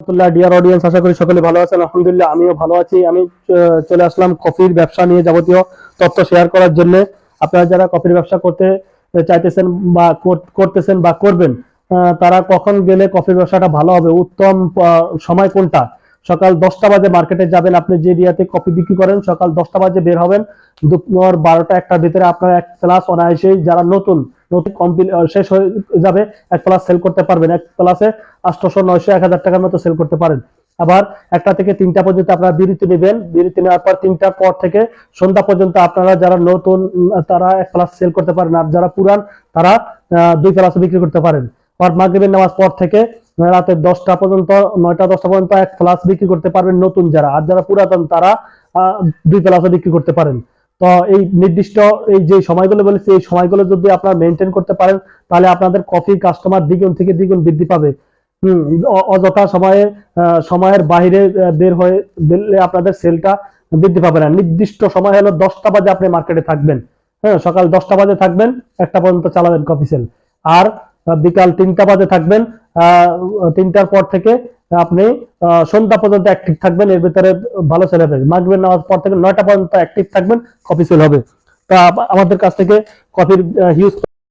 বা তারা কখন গেলে কফির ব্যবসাটা ভালো হবে? উত্তম সময় কোনটা? সকাল দশটা বাজে মার্কেটে যাবেন আপনি, যে এরিয়াতে কফি বিক্রি করেন, সকাল দশটা বাজে বের হবেন। দুপুর বারোটা একটার ভিতরে আপনার এক ক্লাস অনায়াসেই, যারা নতুন নতুন কমপ্লিট শেষ হয়ে যাবে। এক ক্লাস সেল করতে পারবেন। এক ক্লাসে আটশোশো নয়শো এক হাজার টাকার মতো সেল করতে পারেন। আবার একটা থেকে তিনটা পর্যন্ত আপনারা বিরতি নেবেন। বিরতি নেওয়ার পর তিনটার পর থেকে সন্ধ্যা পর্যন্ত আপনারা যারা নতুন তারা এক ক্লাস সেল করতে পারেন। আর যারা পুরান, তারা দুই ক্লাস বিক্রি করতে পারেন। আর মাগরিবের নামাজ পর থেকে রাতে দশটা পর্যন্ত, নয়টা, দশটা পর্যন্ত এক ক্লাস বিক্রি করতে পারবেন নতুন যারা। আর যারা পুরাতন, তারা দুই ক্লাসে বিক্রি করতে পারেন। তো এই নির্দিষ্ট এই যে সময়গুলো বলেছি এই সময়গুলো যদি আপনারা মেনটেন করতে পারেন তাহলে আপনাদের কফি কাস্টমার দ্বিগুণ থেকে দ্বিগুণ বৃদ্ধি পাবে। হম অযথা সময়ে সময়ের বাইরে বের হয়ে বেরলে আপনাদের সেলটা বৃদ্ধি পাবে না। নির্দিষ্ট সময় হলো দশটা বাজে আপনি মার্কেটে থাকবেন। হ্যাঁ সকাল দশটা বাজে থাকবেন একটা পর্যন্ত চালাবেন কফি সেল আর বিকাল তিনটা বাজে থাকবেন আহ, তিনটার পর থেকে আপনি সন্ধ্যা পর্যন্ত অ্যাক্টিভ থাকবেন, এর ভিতরে ভালো সেল হবে। মাগরিবের নামাজ পর থেকে নয়টা পর্যন্ত অ্যাক্টিভ থাকবেন কফি সেল হবে। তা, আমাদের কাছ থেকে কফির হিউজ